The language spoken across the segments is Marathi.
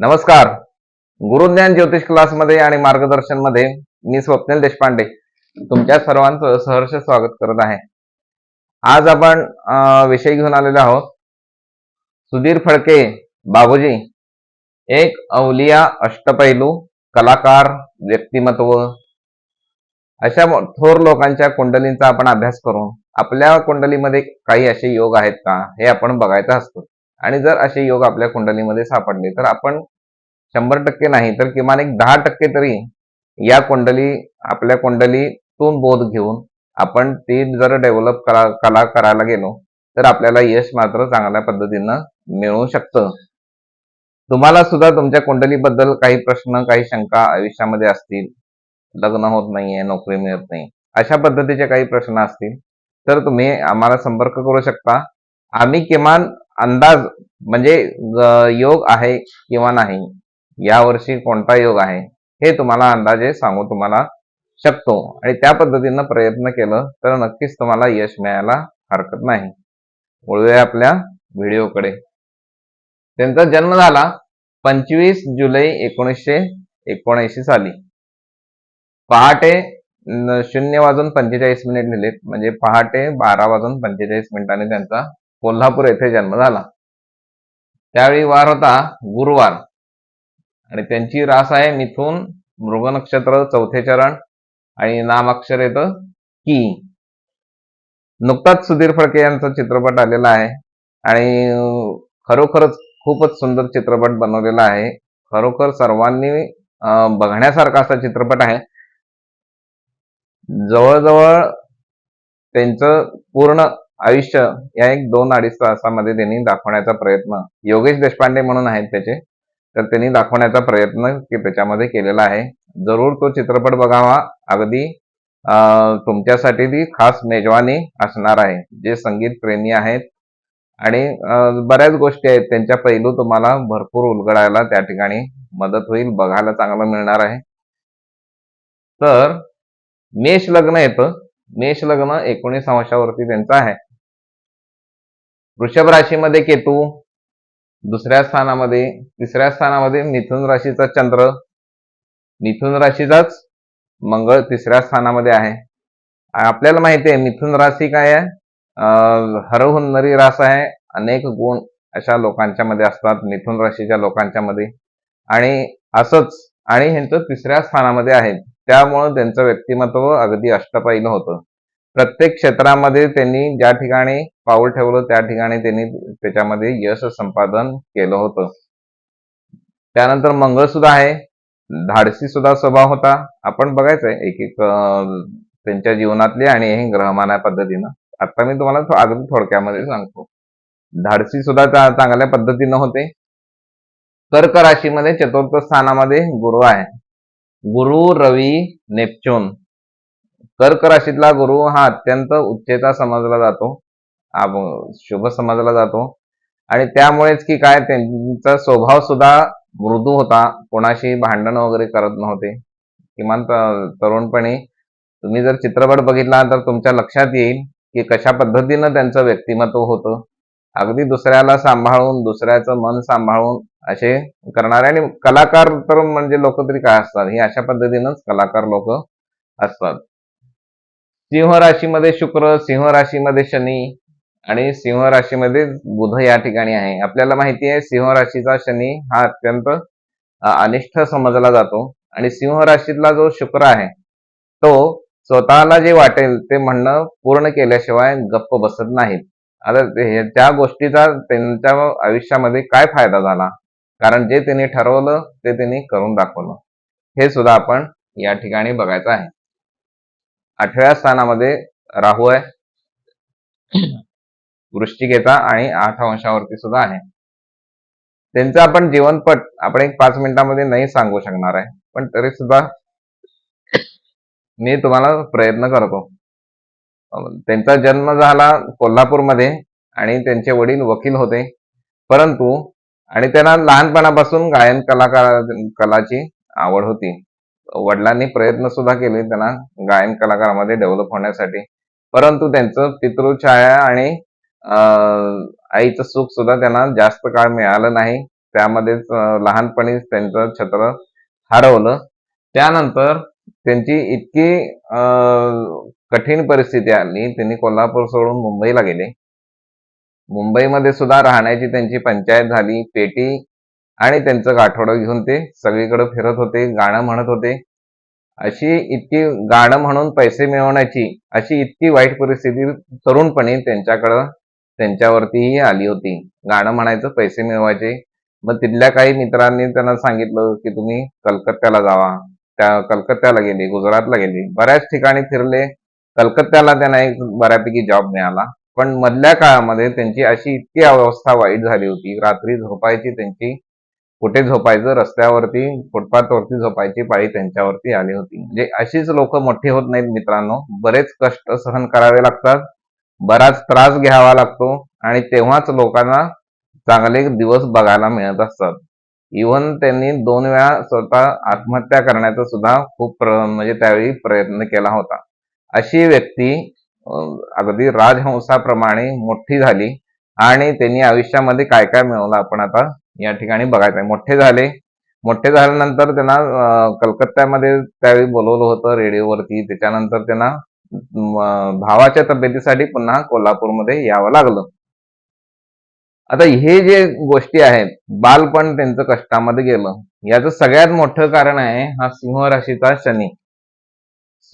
नमस्कार. गुरुज्ञान ज्योतिष क्लासमध्ये आणि मार्गदर्शनमध्ये मी स्वप्नील देशपांडे तुमच्या सर्वांचं सहर्ष स्वागत करत आहे. आज आपण विषय घेऊन आलेलो आहोत. सुधीर फडके बाबूजी एक अवलिया अष्टपैलू कलाकार व्यक्तिमत्व. अशा थोर लोकांच्या कुंडलींचा आपण अभ्यास करून आपल्या कुंडलीमध्ये काही असे योग आहेत का हे आपण बघायचं असतो. आणि जर असे योग आपल्या कुंडलीमध्ये सापडले तर आपण शंभर टक्के नाही तर किमान एक दहा टक्के तरी या कुंडली आपल्या कुंडलीतून बोध घेऊन आपण ती जर डेव्हलप करा कला करायला गेलो तर आपल्याला यश मात्र चांगल्या पद्धतीनं मिळू शकतं. तुम्हाला सुद्धा तुमच्या कुंडलीबद्दल काही प्रश्न काही शंका आयुष्यामध्ये असतील लग्न होत नाहीये नोकरी मिळत नाही अशा पद्धतीचे काही प्रश्न असतील तर तुम्ही आम्हाला संपर्क करू शकता. आम्ही किमान अंदाज म्हणजे योग आहे किंवा नाही यावर्षी कोणता योग आहे हे तुम्हाला अंदाजे सांगू तुम्हाला शकतो. आणि त्या पद्धतीनं प्रयत्न केलं तर नक्कीच तुम्हाला यश मिळायला हरकत नाही. वळूया आपल्या व्हिडिओकडे. त्यांचा जन्म झाला पंचवीस जुलै एकोणीसशे एकोणऐंशी साली. पहाटे शून्य वाजून पंचेचाळीस मिनिट लिहिलेत. म्हणजे पहाटे बारा वाजून पंचेचाळीस मिनिटांनी त्यांचा कोल्हापूर येथे जन्म झाला. त्यावेळी वार होता गुरुवार. आणि त्यांची रास आहे मिथून मृग नक्षत्र चौथे चरण आणि नामाक्षर येतं की. नुकताच सुधीर फडके यांचा चित्रपट आलेला आहे. आणि खरोखरच खूपच सुंदर चित्रपट बनवलेला आहे. खरोखर सर्वांनी बघण्यासारखा असा चित्रपट आहे. जवळजवळ त्यांचं पूर्ण आयुष्य या एक दोन अडीच तासामध्ये त्यांनी दाखवण्याचा प्रयत्न योगेश देशपांडे म्हणून आहेत त्याचे तर त्यांनी दाखवण्याचा प्रयत्न त्याच्यामध्ये केलेला आहे. जरूर तो चित्रपट बघावा. अगदी तुमच्यासाठी ती खास मेजवानी असणार आहे. जे संगीत प्रेमी आहेत आणि बऱ्याच गोष्टी आहेत. त्यांच्या पैलू तुम्हाला भरपूर उलगडायला त्या ठिकाणी मदत होईल. बघायला चांगलं मिळणार आहे. तर मेष लग्न येतं. मेष लग्न एकोणीस अंशावरती त्यांचं आहे. वृषभ राशीमध्ये केतू दुसऱ्या स्थानामध्ये तिसऱ्या स्थानामध्ये मिथुन राशीचा चंद्र. मिथुन राशीचाच मंगळ तिसऱ्या स्थानामध्ये आहे. आपल्याला माहिती आहे मिथुन राशी काय आहे? हरहुन्नरी रास आहे. अनेक गुण अशा लोकांच्या मध्ये असतात मिथुन राशीच्या लोकांच्या मध्ये. आणि असंच आणि ह्यांचं तिसऱ्या स्थानामध्ये आहे. त्यामुळं त्यांचं व्यक्तिमत्व अगदी अष्टपैल होतं. प्रत्येक क्षेत्रामध्ये त्यांनी ज्या ठिकाणी पाऊल ठेवलं त्या ठिकाणी त्यांनी त्याच्यामध्ये यश संपादन केलं होतं. त्यानंतर मंगळ सुद्धा आहे. धाडसी सुद्धा स्वभाव होता. आपण बघायचंय एक एक त्यांच्या जीवनातले आणि हे ग्रहमाना पद्धतीनं. आता मी तुम्हाला अगदी थोडक्यामध्ये सांगतो. धाडसी सुद्धा चांगल्या पद्धतीनं होते. कर्क राशीमध्ये चतुर्थ स्थानामध्ये गुरु आहे. गुरु रवी नेपच्यून. कर्क राशीतला गुरु हा अत्यंत उच्चेता समजला जातो. शुभ समजला जातो. आणि त्यामुळेच की काय त्यांचा स्वभाव सुद्धा मृदू होता. कोणाशी भांडण वगैरे करत नव्हते. किमान तरुणपणे तरुणपणी तुम्ही जर चित्रपट बघितला तर तुमच्या लक्षात येईल की कशा पद्धतीनं त्यांचं व्यक्तिमत्व होतं. अगदी दुसऱ्याला सांभाळून दुसऱ्याचं मन सांभाळून असे करणारे. आणि कलाकार तर म्हणजे लोक तरी काय असतात? ही अशा पद्धतीनंच कलाकार लोक असतात. सिंह राशीमध्ये शुक्र सिंह राशीमध्ये शनी आणि सिंह राशीमध्ये बुध या ठिकाणी आहे. आपल्याला माहिती आहे सिंह राशीचा शनी हा अत्यंत अनिष्ठ समजला जातो आणि सिंह राशीतला जो शुक्र आहे तो स्वतःला जे वाटेल ते म्हणणं पूर्ण केल्याशिवाय गप्प बसत नाहीत. आता हे- त्या गोष्टीचा त्यांच्या आयुष्यामध्ये काय फायदा झाला? कारण जे त्यांनी ठरवलं ते त्यांनी करून दाखवलं. हे सुद्धा आपण या ठिकाणी बघायचं आहे. आठव्या स्थानामध्ये राहू आहे. वृश्चिकेचा आणि आठ अंशावरती सुद्धा आहे. त्यांचं आपण जीवनपट आपण एक पाच मिनिटामध्ये नाही सांगू शकणार आहे. पण तरी सुद्धा मी तुम्हाला प्रयत्न करतो. त्यांचा जन्म झाला कोल्हापूरमध्ये आणि त्यांचे वडील वकील होते. परंतु आणि त्यांना लहानपणापासून गायन कलाकार कलाची आवड होती. वडिलांनी प्रयत्न सुद्धा केले त्यांना गायन कलाकारामध्ये डेव्हलप होण्यासाठी. परंतु त्यांचं पितृछाया आणि आईचं सुख सुद्धा त्यांना जास्त काळ मिळालं नाही. त्यामध्येच लहानपणीच त्यांचं छत्र हरवलं. त्यानंतर त्यांची इतकी कठीण परिस्थिती आली. त्यांनी कोल्हापूर सोडून मुंबईला गेले. मुंबईमध्ये सुद्धा राहण्याची त्यांची पंचायत झाली. पेटी आणि त्यांचं गाठोडं घेऊन ते सगळीकडे फिरत होते गाणं म्हणत होते. अशी इतकी गाणं म्हणून पैसे मिळवण्याची अशी इतकी वाईट परिस्थिती तरुणपणी त्यांच्याकडं त्यांच्यावरतीही आली होती. गाणं म्हणायचं पैसे मिळवायचे. मग तिथल्या काही मित्रांनी त्यांना सांगितलं की तुम्ही कलकत्त्याला जावा. त्या कलकत्त्याला गेले गुजरातला गेले. बऱ्याच ठिकाणी फिरले. कलकत्त्याला त्यांना एक बऱ्यापैकी जॉब मिळाला. पण मधल्या काळामध्ये त्यांची अशी इतकी अवस्था वाईट झाली होती. रात्री झोपायची त्यांची कुठे झोपायचं? रस्त्यावरती फुटपाथवरती झोपायची पाळी त्यांच्यावरती आली होती. म्हणजे अशीच लोक मोठी होत नाहीत मित्रांनो. बरेच कष्ट सहन करावे लागतात. बराच त्रास घ्यावा लागतो. आणि तेव्हाच लोकांना चांगले दिवस बघायला मिळत असतात. इवन त्यांनी दोन वेळा स्वतः आत्महत्या करण्याचा सुद्धा खूप प्र म्हणजे त्यावेळी प्रयत्न केला होता. अशी व्यक्ती अगदी राजहंसाप्रमाणे मोठी झाली. आणि त्यांनी आयुष्यामध्ये काय काय मिळवलं? आपण आता या ठिकाणी बघायचं आहे. मोठे झाले. मोठे झाल्यानंतर त्यांना कलकत्त्यामध्ये त्यावेळी बोलवलं होतं रेडिओवरती. त्याच्यानंतर त्यांना भावाच्या तब्येतीसाठी पुन्हा कोल्हापूरमध्ये यावं लागलं. आता हे जे गोष्टी आहेत बालपण त्यांचं कष्टामध्ये गेलं. याचं सगळ्यात मोठं कारण आहे हा सिंह राशीचा शनी.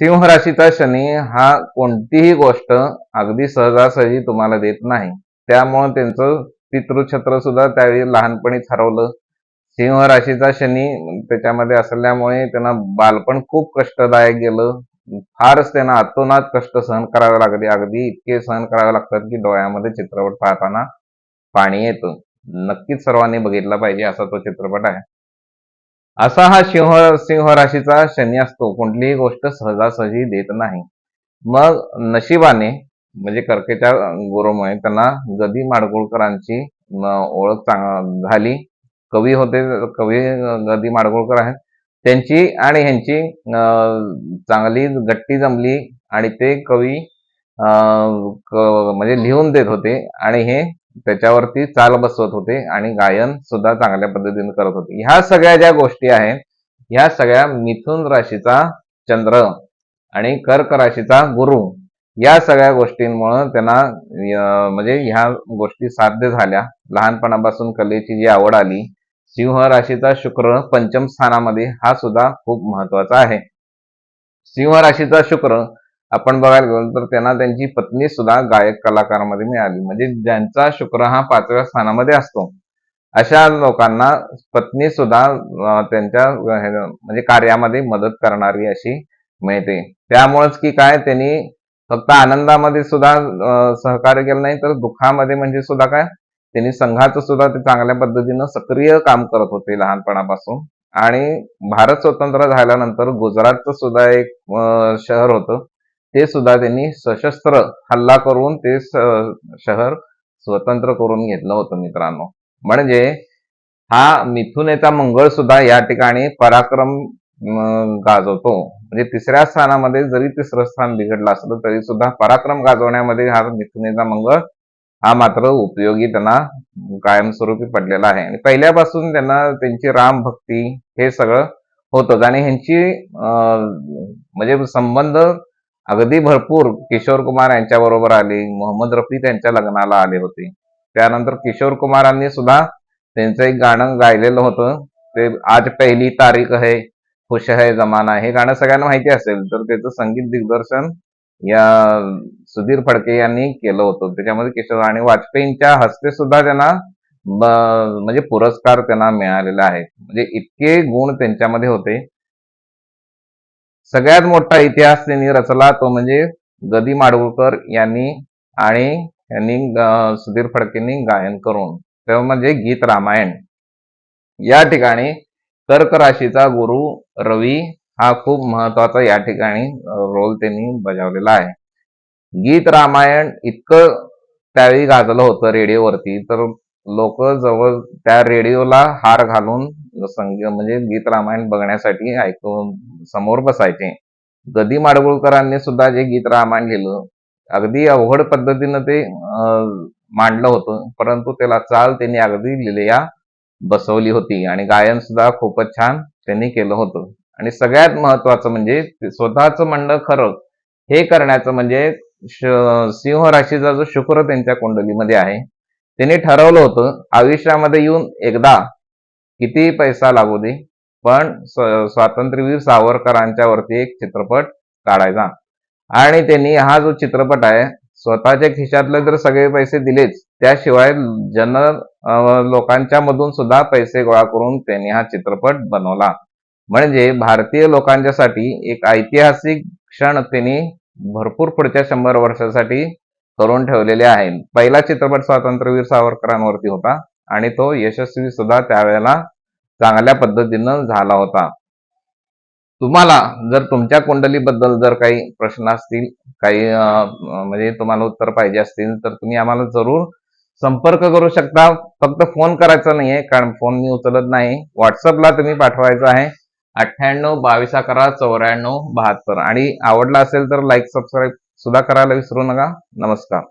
सिंह राशीचा शनी हा कोणतीही गोष्ट अगदी सहजासहजी तुम्हाला देत नाही. त्यामुळे त्यांचं पितृछत्र सुद्धा त्यावेळी लहानपणीच हरवलं. सिंह राशीचा शनी त्याच्यामध्ये असल्यामुळे त्यांना बालपण खूप कष्टदायक गेलं. फारच त्यांना आतोनात कष्ट सहन करावे लागले. अगदी इतके सहन करावे लागतात की डोळ्यामध्ये चित्रपट पाहताना पाणी येतं. नक्कीच सर्वांनी बघितला पाहिजे असा तो चित्रपट आहे. असा हा सिंह सिंह राशीचा शनी असतो. कोणतीही गोष्ट सहजासहजी देत नाही. मग नशिबाने म्हणजे कर्केच्या गुरुमुळे त्यांना गदी माडगुळकरांची ओळख चांग- झाली. कवी होते कवी गदी माडगुळकर आहेत. त्यांची आणि ह्यांची चांगली गट्टी जमली आणि ते कवी क- म्हणजे लिहून देत होते आणि हे त्याच्यावरती चाल बसवत होते आणि गायन सुद्धा चांगल्या पद्धतीने करत होते. ह्या सगळ्या ज्या गोष्टी आहेत ह्या सगळ्या मिथुन राशीचा चंद्र आणि कर्क राशीचा गुरु या सगळ्या गोष्टींमुळं त्यांना म्हणजे ह्या गोष्टी साध्य झाल्या. लहानपणापासून कलेची जी आवड आली सिंह राशीचा शुक्र पंचम स्थानामध्ये हा सुद्धा खूप महत्त्वाचा आहे. सिंह राशीचा शुक्र आपण बघायला गेलो तर त्यांना त्यांची पत्नी सुद्धा गायक कलाकारामध्ये मिळाली. म्हणजे ज्यांचा शुक्र हा पाचव्या स्थानामध्ये असतो. अशा लोकांना पत्नी सुद्धा त्यांच्या म्हणजे कार्यामध्ये मदत करणारी अशी मिळते. त्यामुळेच की काय त्यांनी फक्त आनंदामध्ये सुद्धा सहकार्य केलं नाही तर दुःखामध्ये म्हणजे सुद्धा काय? त्यांनी संघाचं सुद्धा ते चांगल्या पद्धतीनं सक्रिय काम करत होते लहानपणापासून. आणि भारत स्वतंत्र झाल्यानंतर गुजरातचं सुद्धा एक शहर होतं. ते सुद्धा त्यांनी सशस्त्र हल्ला करून ते शहर स्वतंत्र करून घेतलं होतं मित्रांनो. म्हणजे हा मिथुनेचा मंगळ सुद्धा या ठिकाणी पराक्रम गाजवतो. म्हणजे तिसऱ्या स्थानामध्ये जरी तिसरं स्थान बिघडलं असलं तरी सुद्धा पराक्रम गाजवण्यामध्ये हा मिथुनेचा मंगळ हा मात्र उपयोगी त्यांना कायमस्वरूपी पडलेला आहे. आणि पहिल्यापासून त्यांना त्यांची राम भक्ती हे सगळं होतच. आणि ह्यांची म्हणजे संबंध अगदी भरपूर किशोर कुमार यांच्या बरोबर आले मोहम्मद रफी त्यांच्या लग्नाला आले होते. त्यानंतर किशोर कुमारांनी सुद्धा त्यांचं एक गाणं गायलेलं होतं. ते आज पहिली तारीख आहे. खुश है जमाना हे गाणं सगळ्यांना माहिती असेल तर त्याचं संगीत दिग्दर्शन या सुधीर फडके यांनी केलं होतं. त्याच्यामध्ये किशोर आणि वाजपेयींच्या हस्ते सुद्धा त्यांना म्हणजे पुरस्कार त्यांना मिळालेला आहे. म्हणजे इतके गुण त्यांच्यामध्ये होते. सगळ्यात मोठा इतिहास त्यांनी रचला तो म्हणजे गदी माडगुळकर यांनी आणि यांनी सुधीर फडकेंनी गायन करून तेव्हा म्हणजे गीत रामायण. या ठिकाणी कर्क राशीचा गुरु रवी हा खूप महत्त्वाचा या ठिकाणी रोल त्यांनी बजावलेला आहे. गीत रामायण इतकं त्यावेळी गाजलं होतं रेडिओवरती तर लोक जवळ त्या रेडिओला हार घालून संगीत म्हणजे गीत रामायण बघण्यासाठी ऐकून समोर बसायचे. गदी माडगुळकरांनी सुद्धा जे गीत रामायण लिहिलं अगदी अवघड पद्धतीनं ते अं, मांडलं होतं परंतु त्याला चाल त्यांनी अगदी लिहिल्या. बसवली होती. आणि गायन सुद्धा खूपच छान त्यांनी केलं होतं. आणि सगळ्यात महत्वाचं म्हणजे स्वतःच स्वतःचं म्हणणं खरं हे करण्याचं म्हणजे सिंह राशीचा जो शुक्र त्यांच्या कुंडलीमध्ये आहे त्यांनी ठरवलं होतं आयुष्यामध्ये येऊन एकदा किती पैसा लागू दे पण स्वातंत्र्यवीर सावरकरांच्या वरती एक चित्रपट काढायचा. आणि त्यांनी हा जो चित्रपट आहे स्वतःच्या खिशातले तर सगळे पैसे दिलेच त्याशिवाय जन लोकांच्या मधून सुद्धा पैसे गोळा करून त्यांनी हा चित्रपट बनवला. म्हणजे भारतीय लोकांच्यासाठी एक ऐतिहासिक क्षण त्यांनी भरपूर पुढच्या शंभर वर्षासाठी करून ठेवलेले आहे. पहिला चित्रपट स्वातंत्र्यवीर सावरकरांवरती होता आणि तो यशस्वी सुद्धा त्यावेळेला चांगल्या पद्धतीनं झाला होता. तुम्हाला जर तुमच्या कुंडलीबद्दल जर काही प्रश्न असतील काही म्हणजे तुम्हाला उत्तर पाहिजे असतील तर तुम्ही आम्हाला जरूर संपर्क करू शकता. फक्त फोन करायचा नाहीये कारण फोन मी उचलत नाही. व्हॉट्सअपला तुम्ही पाठवायचा आहे. अठ्ठ्याण्णव बावीस अकरा चौऱ्याण्णव बहात्तर. आणि आवडला असेल तर लाईक सबस्क्राईब सुद्धा करायला विसरू नका. नमस्कार.